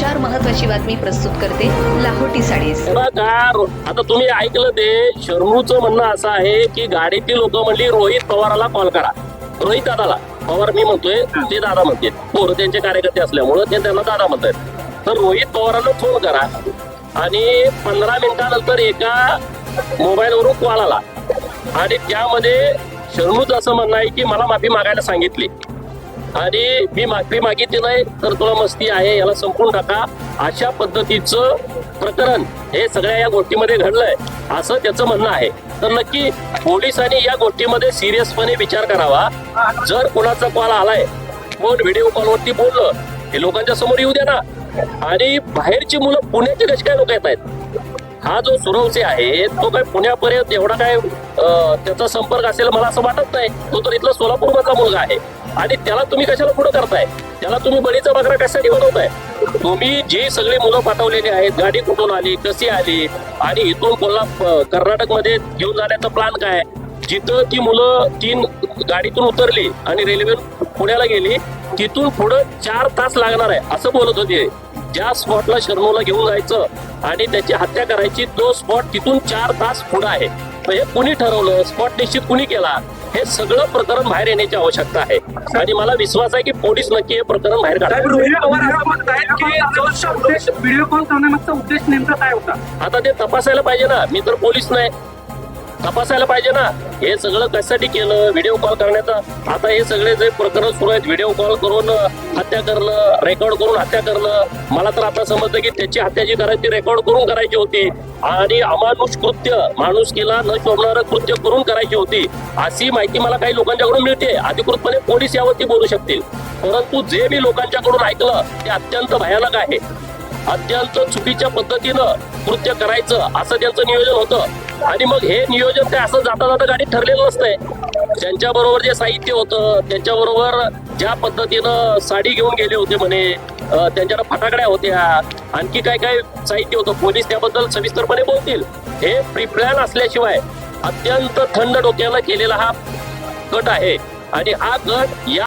चार महत्वाची बातमी प्रस्तुत करते लाहोटी साडीज आता तुम्ही ऐकलं ते शर्मूचं म्हणणं असं आहे की गाडीतील लोक म्हणली रोहित पवाराला कॉल करा. रोहित दादाला. पवार मी म्हणतोय ते दादा म्हणते पोरं त्यांचे कार्यकर्ते असल्यामुळं ते त्यांना दादा म्हणतात. तर रोहित पवारांना फोन करा. आणि पंधरा मिनिटानंतर एका मोबाईलवरून कॉल आला. आणि त्यामध्ये शर्मूच असं म्हणणं आहे की मला माफी मागायला सांगितली. आणि मी माफी मागितली नाही तर तुला मस्ती आहे याला संपून टाका. अशा पद्धतीचं प्रकरण हे सगळ्या या गोष्टीमध्ये घडलंय असं त्याचं म्हणणं आहे. तर नक्की पोलिसांनी या गोष्टीमध्ये सिरियसपणे विचार करावा. जर कोणाचा कॉल आलाय कोण व्हिडिओ कॉलवरती बोललं हे लोकांच्या समोर येऊ द्या ना. आणि बाहेरची मुलं पुण्याचे कसे काय लोक येत आहेत? हा जो सुरवसे आहे तो काय पुण्यापर्यंत एवढा काय त्याचा संपर्क असेल मला असं वाटत नाही. तो तर इथला सोलापूर मधला मुलगा आहे. आणि त्याला तुम्ही कशाला पुढे करताय? त्याला तुम्ही बळीचा बकरा कशासाठी बनवताय? तुम्ही जी सगळी मुलं पाठवलेली आहेत गाडी कुठून आली कशी आली आणि इथून कोल्हा कर्नाटकमध्ये घेऊन जाण्याचा प्लॅन काय जिथं ती मुलं तीन गाडीतून उतरली आणि रेल्वे पुण्याला गेली तिथून पुढं चार तास लागणार आहे असं बोलत होते. ज्या स्पॉटला शर्मूला घेऊन जायचं आणि त्याची हत्या करायची तो स्पॉट तिथून चार तास पुढे आहे. हे कुणी ठरवलं? स्पॉट निश्चित कुणी केला? हे सगळं प्रकरण बाहेर येण्याची आवश्यकता आहे. आणि मला विश्वास आहे की पोलीस नक्की हे प्रकरण बाहेर काढतात रोहित पवार असं म्हणतायत की जवळचा उद्देश व्हिडिओ कॉल करण्यामागचा उद्देश नेमका काय होता? आता ते तपासायला पाहिजे ना. मी तर पोलीस नाही. तपासायला पाहिजे ना. हे सगळं कशासाठी केलं? व्हिडिओ कॉल करण्याचा. आता हे सगळे जे प्रकरण सुरू आहेत व्हिडिओ कॉल करून हत्या करणं रेकॉर्ड करून हत्या करणं. मला तर आता समजतं की त्याची हत्या जी करायची रेकॉर्ड करून करायची होती. आणि अमानुष कृत्य माणूस केला न शोभणारं कृत्य करून करायची होती. अशी माहिती मला काही लोकांच्याकडून मिळते. अधिकृतपणे पोलीस यावरती बोलू शकतील. परंतु जे मी लोकांच्याकडून ऐकलं ते अत्यंत भयानक आहे. अत्यंत चुकीच्या पद्धतीनं कृत्य करायचं असं त्यांचं नियोजन होतं. आणि मग हे नियोजन काय असं जाता जाता गाडीत ठरलेलं नसतंय. त्यांच्या बरोबर जे साहित्य होतं त्यांच्याबरोबर ज्या पद्धतीनं साडी घेऊन गेले होते म्हणे त्यांच्याकडे फटाकड्या होत्या आणखी काय काय साहित्य होतं पोलीस त्याबद्दल सविस्तरपणे बोलतील. हे प्रिप्लॅन असल्याशिवाय अत्यंत थंड डोक्याला केलेला हा गट आहे. आणि हा गट या